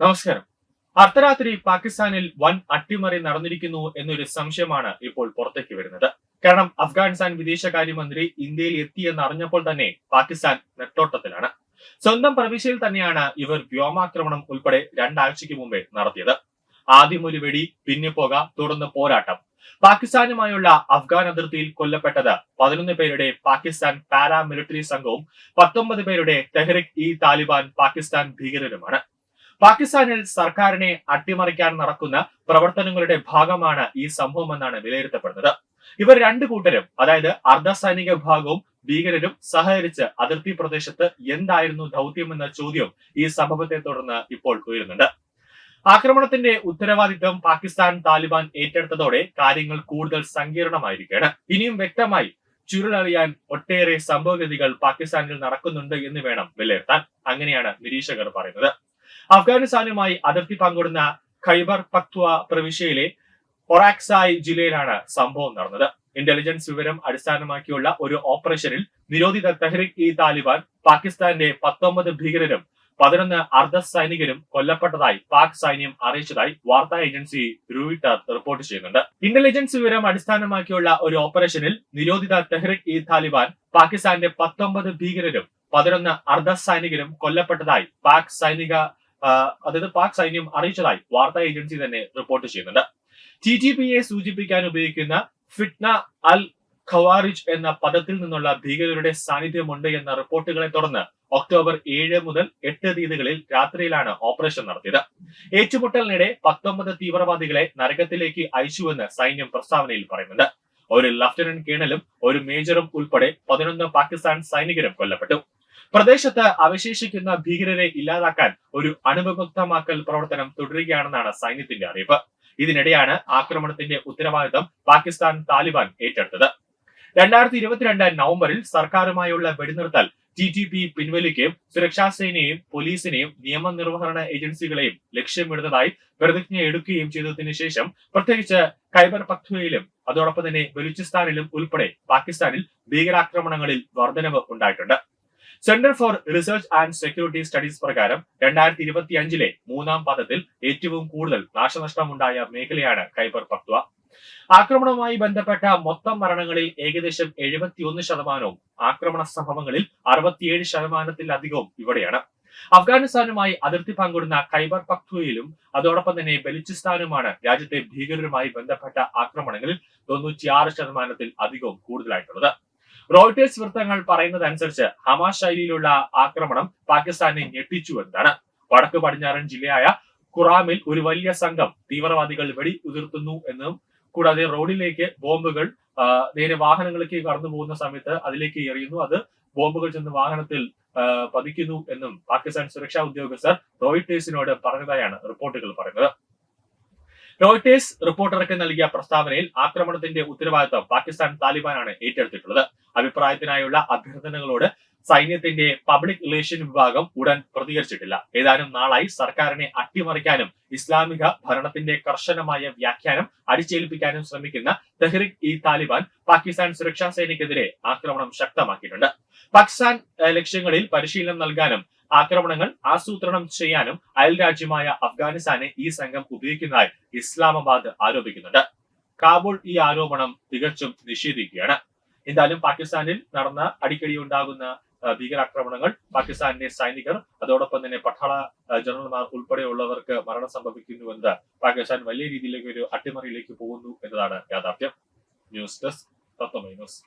നമസ്കാരം. അർദ്ധരാത്രി പാകിസ്ഥാനിൽ വൻ അട്ടിമറി നടന്നിരിക്കുന്നു എന്നൊരു സംശയമാണ് ഇപ്പോൾ പുറത്തേക്ക് വരുന്നത്. കാരണം അഫ്ഗാനിസ്ഥാൻ വിദേശകാര്യമന്ത്രി ഇന്ത്യയിൽ എത്തിയെന്ന് അറിഞ്ഞപ്പോൾ തന്നെ പാകിസ്ഥാൻ നെട്ടോട്ടത്തിലാണ്. സ്വന്തം പ്രവിശ്യയിൽ തന്നെയാണ് ഇവർ വ്യോമാക്രമണം ഉൾപ്പെടെ രണ്ടാഴ്ചയ്ക്ക് മുമ്പേ നടത്തിയത്. ആദ്യം ഒരു വെടി പിന്നെ പോക തുടർന്ന് പോരാട്ടം. പാകിസ്ഥാനുമായുള്ള അഫ്ഗാൻ അതിർത്തിയിൽ കൊല്ലപ്പെട്ടത് പതിനൊന്ന് പേരുടെ പാകിസ്ഥാൻ പാരാമിലിറ്ററി സംഘവും പത്തൊമ്പത് പേരുടെ തെഹ്രിക് ഇ താലിബാൻ പാകിസ്ഥാൻ ഭീകരരുമാണ്. പാകിസ്ഥാനിൽ സർക്കാരിനെ അട്ടിമറിക്കാൻ നടക്കുന്ന പ്രവർത്തനങ്ങളുടെ ഭാഗമാണ് ഈ സംഭവം എന്നാണ് വിലയിരുത്തപ്പെടുന്നത്. ഇവർ രണ്ട് കൂട്ടരും അതായത് അർദ്ധസൈനിക വിഭാഗവും ഭീകരരും സഹകരിച്ച് അതിർത്തി പ്രദേശത്ത് എന്തായിരുന്നു ദൗത്യം എന്ന ചോദ്യം ഈ സംഭവത്തെ തുടർന്ന് ഇപ്പോൾ ഉയരുന്നുണ്ട്. ആക്രമണത്തിന്റെ ഉത്തരവാദിത്വം പാകിസ്ഥാൻ താലിബാൻ ഏറ്റെടുത്തതോടെ കാര്യങ്ങൾ കൂടുതൽ സങ്കീർണമായിരിക്കുകയാണ്. ഇനിയും വ്യക്തമായി ചുരുളറിയാൻ ഒട്ടേറെ സംഭവഗതികൾ പാകിസ്ഥാനിൽ നടക്കുന്നുണ്ട് എന്ന് വേണം വിലയിരുത്താൻ. അങ്ങനെയാണ് നിരീക്ഷകർ പറയുന്നത്. അഫ്ഗാനിസ്ഥാനുമായി അതിർത്തി പങ്കിടുന്ന ഖൈബർ പക്വ പ്രവിശ്യയിലെ ഒറാക്സായ് ജില്ലയിലാണ് സംഭവം നടന്നത്. ഇന്റലിജൻസ് വിവരം അടിസ്ഥാനമാക്കിയുള്ള ഒരു ഓപ്പറേഷനിൽ നിരോധിത തെഹ്രിക് ഇ താലിബാൻ പാകിസ്ഥാന്റെ പത്തൊമ്പത് ഭീകരരും പതിനൊന്ന് അർദ്ധ സൈനികരും കൊല്ലപ്പെട്ടതായി പാക് സൈന്യം അറിയിച്ചതായി വാർത്താ ഏജൻസി റൂയിട്ടർ റിപ്പോർട്ട് ചെയ്യുന്നുണ്ട്. ഇന്റലിജൻസ് വിവരം അടിസ്ഥാനമാക്കിയുള്ള ഒരു ഓപ്പറേഷനിൽ നിരോധിത തെഹ്രിക് ഇ താലിബാൻ പാകിസ്ഥാന്റെ പത്തൊമ്പത് ഭീകരരും പതിനൊന്ന് അർദ്ധ സൈനികരും കൊല്ലപ്പെട്ടതായി പാക് സൈനിക അതായത് പാക് സൈന്യം അറിയിച്ചതായി വാർത്താ ഏജൻസി തന്നെ റിപ്പോർട്ട് ചെയ്യുന്നുണ്ട്. ടി ടി പി എ സൂചിപ്പിക്കാൻ ഉപയോഗിക്കുന്ന ഫിറ്റ്ന അൽ ഖവാറിജ് എന്ന പദത്തിൽ നിന്നുള്ള ഭീകരരുടെ സാന്നിധ്യമുണ്ട് എന്ന റിപ്പോർട്ടുകളെ തുടർന്ന് ഒക്ടോബർ ഏഴ് മുതൽ എട്ട് തീയതികളിൽ രാത്രിയിലാണ് ഓപ്പറേഷൻ നടത്തിയത്. ഏറ്റുമുട്ടലിനിടെ പത്തൊമ്പത് തീവ്രവാദികളെ നരകത്തിലേക്ക് അയച്ചുവെന്ന് സൈന്യം പ്രസ്താവനയിൽ പറയുന്നുണ്ട്. ഒരു ലഫ്റ്റനന്റ് കേണലും ഒരു മേജറും ഉൾപ്പെടെ പതിനൊന്ന് പാകിസ്ഥാൻ സൈനികരും കൊല്ലപ്പെട്ടു. പ്രദേശത്ത് അവശേഷിക്കുന്ന ഭീകരരെ ഇല്ലാതാക്കാൻ ഒരു അണുവിമുക്തമാക്കൽ പ്രവർത്തനം തുടരുകയാണെന്നാണ് സൈന്യത്തിന്റെ അറിയിപ്പ്. ഇതിനിടെയാണ് ആക്രമണത്തിന്റെ ഉത്തരവാദിത്തം പാകിസ്ഥാൻ താലിബാൻ ഏറ്റെടുത്തത്. രണ്ടായിരത്തി ഇരുപത്തിരണ്ട് നവംബറിൽ സർക്കാരുമായുള്ള വെടിനിർത്തൽ ടി ടി പി പിൻവലിക്കുകയും സുരക്ഷാ സേനയെയും പോലീസിനെയും നിയമനിർവഹണ ഏജൻസികളെയും ലക്ഷ്യമിടുന്നതായി പ്രതിജ്ഞ എടുക്കുകയും ചെയ്തതിനു ശേഷം പ്രത്യേകിച്ച് ഖൈബർ പക്വയിലും അതോടൊപ്പം തന്നെ ബലൂചിസ്ഥാനിലും ഉൾപ്പെടെ പാകിസ്ഥാനിൽ ഭീകരാക്രമണങ്ങളിൽ വർധനവ് ഉണ്ടായിട്ടുണ്ട്. Centre for Research and Security Studies പ്രകാരം രണ്ടായിരത്തി ഇരുപത്തി അഞ്ചിലെ മൂന്നാം പദത്തിൽ ഏറ്റവും കൂടുതൽ നാശനഷ്ടമുണ്ടായ മേഖലയാണ് ഖൈബർ പക്വ ആക്രമണവുമായി ബന്ധപ്പെട്ട മൊത്തം മരണങ്ങളിൽ ഏകദേശം എഴുപത്തിയൊന്ന് ശതമാനവും ആക്രമണ സംഭവങ്ങളിൽ അറുപത്തിയേഴ് ശതമാനത്തിലധികവും ഇവിടെയാണ്. അഫ്ഗാനിസ്ഥാനുമായി അതിർത്തി പങ്കിടുന്ന ഖൈബർ പക്വയിലും അതോടൊപ്പം തന്നെ ബലൂചിസ്ഥാനുമാണ് രാജ്യത്തെ ഭീകരരുമായി ബന്ധപ്പെട്ട ആക്രമണങ്ങളിൽ തൊണ്ണൂറ്റിയാറ് ശതമാനത്തിൽ അധികവും കൂടുതലായിട്ടുള്ളത്. റോയിട്ടേഴ്സ് വൃത്തങ്ങൾ പറയുന്നതനുസരിച്ച് ഹമാ ശൈലിയിലുള്ള ആക്രമണം പാകിസ്ഥാനെ ഞെട്ടിച്ചു എന്നാണ്. വടക്ക് പടിഞ്ഞാറൻ ജില്ലയായ ഖുറാമിൽ ഒരു വലിയ സംഘം തീവ്രവാദികൾ വെടി ഉതിർത്തുന്നു എന്നും കൂടാതെ റോഡിലേക്ക് ബോംബുകൾ നേരെ വാഹനങ്ങളിലേക്ക് കടന്നു പോകുന്ന സമയത്ത് അതിലേക്ക് എറിയുന്നു. അത് ബോംബുകൾ ചെന്ന് വാഹനത്തിൽ പതിക്കുന്നു എന്നും പാകിസ്ഥാൻ സുരക്ഷാ ഉദ്യോഗസ്ഥർ റോയിട്ടേഴ്സിനോട് പറഞ്ഞതായാണ് റിപ്പോർട്ടുകൾ പറയുന്നത്. റോയിട്ടേഴ്സ് റിപ്പോർട്ടർക്ക് നൽകിയ പ്രസ്താവനയിൽ ആക്രമണത്തിന്റെ ഉത്തരവാദിത്തം പാകിസ്ഥാൻ താലിബാനാണ് ഏറ്റെടുത്തിട്ടുള്ളത്. അഭിപ്രായത്തിനായുള്ള അഭ്യർത്ഥനകളോട് സൈന്യത്തിന്റെ പബ്ലിക് റിലേഷൻ വിഭാഗം ഉടൻ പ്രതികരിച്ചിട്ടില്ല. ഏതാനും നാളായി സർക്കാരിനെ അട്ടിമറിക്കാനും ഇസ്ലാമിക ഭരണത്തിന്റെ കർശനമായ വ്യാഖ്യാനം അടിച്ചേൽപ്പിക്കാനും ശ്രമിക്കുന്ന തെഹ്രിക് ഇ താലിബാൻ പാകിസ്ഥാൻ സുരക്ഷാ സേനയ്ക്കെതിരെ ആക്രമണം ശക്തമാക്കിയിട്ടുണ്ട്. പാകിസ്ഥാൻ ലക്ഷ്യങ്ങളിൽ പരിശീലനം നൽകാനും ആക്രമണങ്ങൾ ആസൂത്രണം ചെയ്യാനും അയൽരാജ്യമായ അഫ്ഗാനിസ്ഥാനെ ഈ സംഘം ഉപയോഗിക്കുന്നതായി ഇസ്ലാമാബാദ് ആരോപിക്കുന്നുണ്ട്. കാബൂൾ ഈ ആരോപണം തികച്ചും നിഷേധിക്കുകയാണ്. എന്തായാലും പാകിസ്ഥാനിൽ നടന്ന അടിക്കടി ഉണ്ടാകുന്ന ഭീകരാക്രമണങ്ങൾ പാകിസ്ഥാനിലെ സൈനികർ അതോടൊപ്പം തന്നെ പട്ടാള ജനറൽമാർ ഉൾപ്പെടെയുള്ളവർക്ക് മരണം സംഭവിക്കുന്നുവെന്ന് പാകിസ്ഥാൻ വലിയ രീതിയിലേക്ക് ഒരു അട്ടിമറിയിലേക്ക് പോകുന്നു എന്നതാണ് യാഥാർത്ഥ്യം. News desk Tatwamayi news.